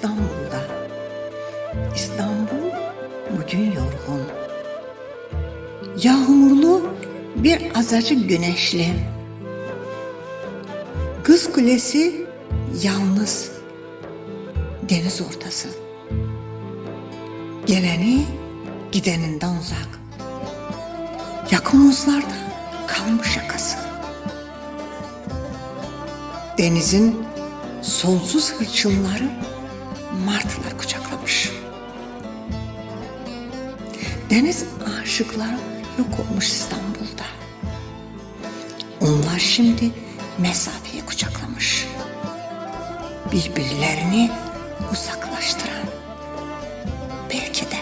İstanbul'da. İstanbul bugün yorgun. Yağmurlu bir azacık güneşli. Kız Kulesi yalnız. Deniz ortası. Geleni gideninden uzak. Yakın uzlarda kalmış yakası. Denizin sonsuz hırçınları martılar kucaklamış. Deniz aşıkları yok olmuş İstanbul'da. Onlar şimdi mesafeyi kucaklamış. Birbirlerini uzaklaştıran belki de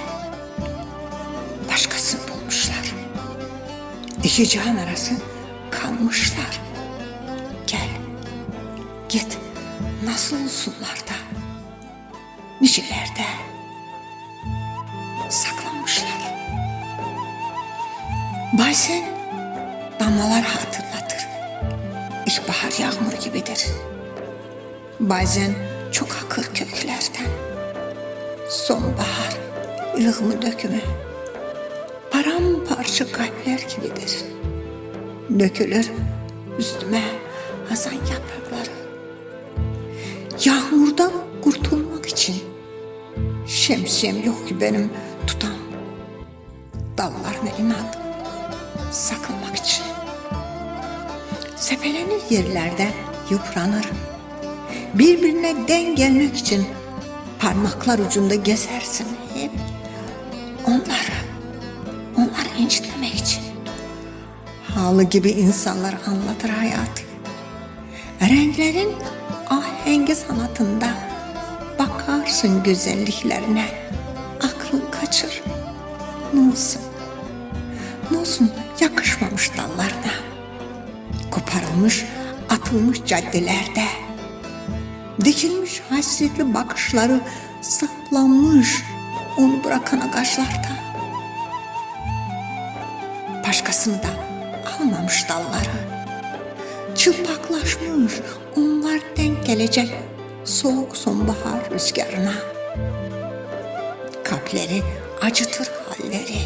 başkasını bulmuşlar. İki can arası kalmışlar. Gel, git nasıl olsunlar da nicelerde saklanmışlar. Bazen damlalar hatırlatır. İlkbahar yağmuru gibidir. Bazen çok akır köklerden. Sonbahar ılımı dökümü. Paramparça kalpler gibidir. Dökülür üstüme hazan yaprakları. İçin şemsiyem yok ki benim tutan dallarına inat sakınmak için. Sepelenir yerlerde yıpranır. Birbirine den gelmek için parmaklar ucunda gezersin hep. Onları, onları incitmemek için. Halı gibi insanlar anlatır hayatı. Renklerin ahengi sanatında bakarsın güzelliklerine. Aklın kaçır. Ne olsun? Ne olsun yakışmamış dallarına. Koparılmış, atılmış caddelerde. Dikilmiş hasretli bakışları saplanmış onu bırakan ağaçlarda. Başkasını da almamış dalları. Çıplaklaşmış onlar denk gelecek soğuk sonbahar rüzgarına. Kalpleri acıtır halleri.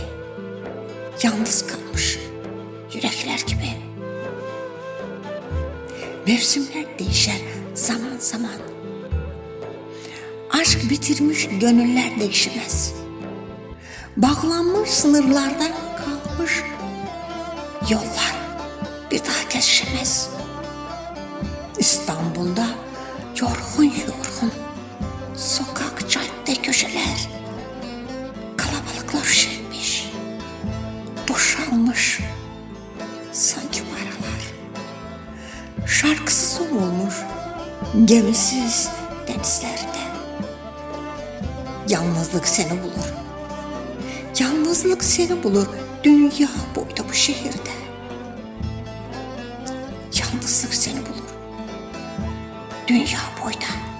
Yalnız kalmış yürekler gibi. Mevsimler değişer zaman zaman. Aşk bitirmiş gönüller değişmez. Bağlanmış sınırlarda kalmış yollar bir daha kesişemez. İstanbul'da şarkısız olmuş. Gemisiz denizlerde. Yalnızlık seni bulur. Yalnızlık seni bulur dünya boyda bu şehirde. Yalnızlık seni bulur dünya boyda